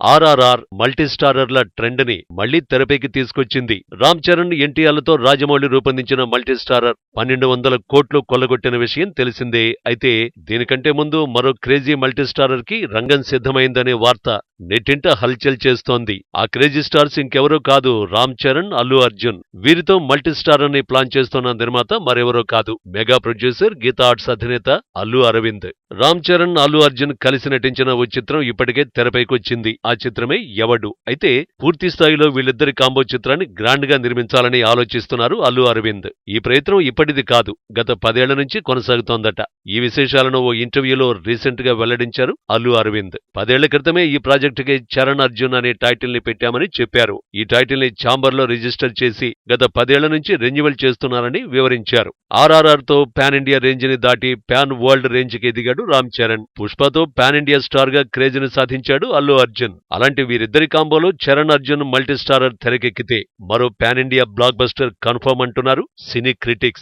ఆర్ఆర్ఆర్ మల్టీస్టారర్ల ట్రెండ్ని మళ్ళీ తెరపైకి తీసుకొచ్చింది. రామ్ చరణ్ ఎన్టీఆర్లతో రాజమౌళి రూపొందించిన మల్టీస్టారర్ పన్నెండు వందల కోట్లు కొల్లగొట్టిన విషయం తెలిసిందే. అయితే దీనికంటే ముందు మరో క్రేజీ మల్టీస్టారర్కి రంగం సిద్ధమైందనే వార్త నెట్టింట హల్చల్ చేస్తోంది. ఆ క్రేజీ స్టార్స్ ఇంకెవరూ కాదు రామ్ చరణ్ అల్లు అర్జున్. వీరితో మల్టీస్టారర్ని ప్లాన్ చేస్తున్న నిర్మాత మరెవరో కాదు. మెగా ప్రొడ్యూసర్ గీతా ఆర్ట్స్ అధినేత అల్లు అరవింద్. రామ్ చరణ్ అల్లు అర్జున్ కలిసి నటించిన ఓ చిత్రం ఇప్పటికే తెరపైకొచ్చింది. ఆ చిత్రమే ఎవడు? అయితే పూర్తి స్థాయిలో వీళ్ళిద్దరి కాంబో చిత్రాన్ని గ్రాండ్గా నిర్మించాలని ఆలోచిస్తున్నారు అల్లు అరవింద్. ఈ ప్రయత్నం ఇప్పటిది కాదు. గత పదేళ్ళ నుంచి కొనసాగుతోందట. ఈ విశేషాలను ఓ ఇంటర్వ్యూలో రీసెంట్గా వెల్లడించారు అల్లు అరవింద్. పదేళ్ళ క్రితమే ఈ ప్రాజెక్టుకి చరణ్ అర్జున్ అనే టైటిల్ని పెట్టామని చెప్పారు. ఈ టైటిల్ని ఛాంబర్లో రిజిస్టర్ చేసి గత పదేళ్ళ నుంచి రెన్యువల్ చేస్తున్నారని వివరించారు. ఆర్ఆర్ఆర్తో పాన్ ఇండియా రేంజ్ని దాటి పాన్ వరల్డ్ రేంజ్కి ఎదిగాడు రామ్ చరణ్. పుష్పతో పాన్ ఇండియా స్టార్గా క్రేజ్ని సాధించాడు అల్లు అర్జున్. అలాంటి వీరిద్దరి కాంబోలో చరణ్ అర్జున్ మల్టీస్టారర్ తెరకెక్కితే మరో pan India block buster confirm అంటున్నారు సినీ క్రిటిక్స్.